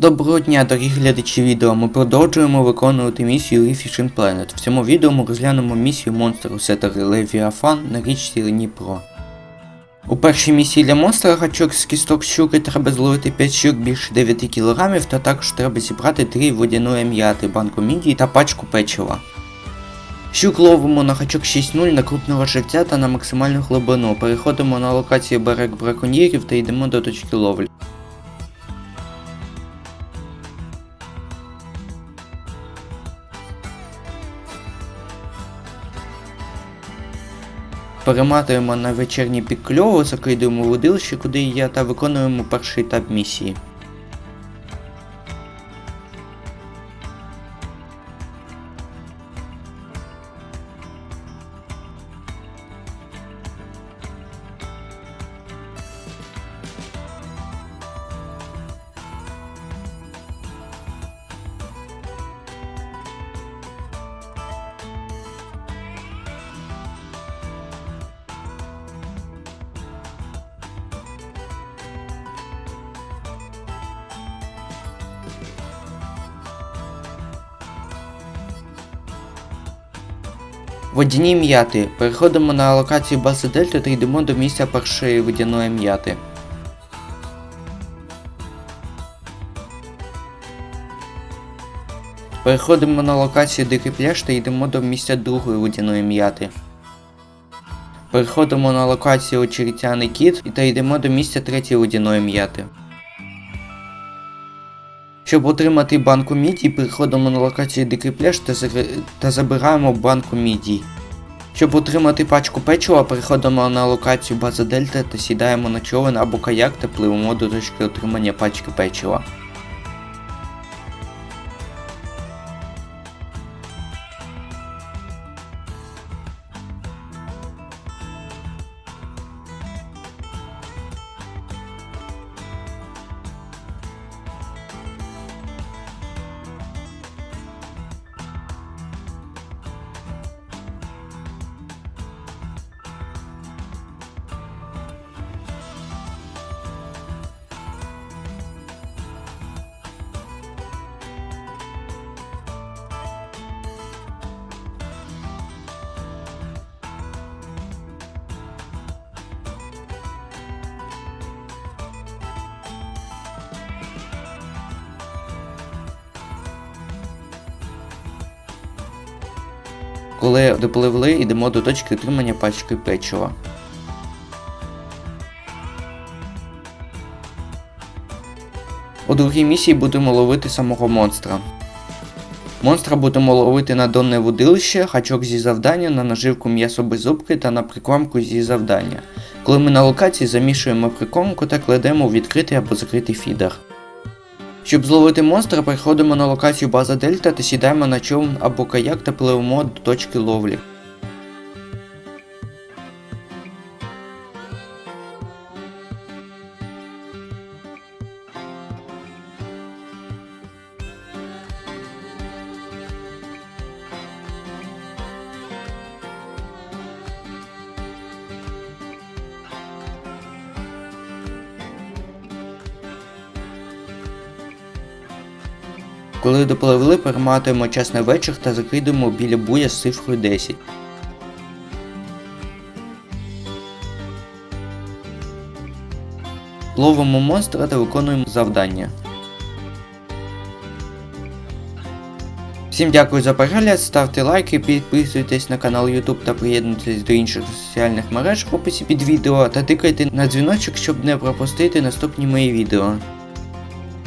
Доброго дня, дорогі глядачі відео. Ми продовжуємо виконувати місію Fishing Planet. В цьому відео ми розглянемо місію монстр у сетері Левіафан на річці Дніпро. У першій місії для монстра гачок з кісток щуки треба зловити 5 щук більше 9 кг, та також треба зібрати 3 водяної м'яти, банку мідії та пачку печива. Щук ловимо на гачок 6.0 на крупного живця та на максимальну глибину. Переходимо на локацію берег браконьєрів та йдемо до точки ловлі. Перематуємо на вечірній підкльову, закидуємо водилище, куди є, та виконуємо перший етап місії. Водяні м'яти. Переходимо на локацію бази Дельта та йдемо до місця першої водяної м'яти. Переходимо на локацію Дикий пляж та йдемо до місця другої водяної м'яти. Переходимо на локацію Очеретяний кіт та йдемо до місця третьої водяної м'яти. Щоб отримати банку міді, переходимо на локацію Дикий пляж та, зар- та забираємо банку міді. Щоб отримати пачку печива, переходимо на локацію база Дельта та сідаємо на човен або каяк та пливемо до точки отримання пачки печива. Коли допливли, йдемо до точки отримання пачки печива. У другій місії будемо ловити самого монстра. Монстра будемо ловити на донне водилище, гачок зі завдання, на наживку м'ясо без зубки та на прикормку зі завдання. Коли ми на локації замішуємо прикормку та кладемо у відкритий або закритий фідер. Щоб зловити монстра, приходимо на локацію база Дельта та сідаємо на човн або каяк та пливемо до точки ловлі. Коли допливли, перематуємо час на вечір та закидуємо біля буя з цифрою 10. Ловимо монстра та виконуємо завдання. Всім дякую за перегляд, ставте лайки, підписуйтесь на канал YouTube та приєднуйтесь до інших соціальних мереж в описі під відео та тикайте на дзвіночок, щоб не пропустити наступні мої відео.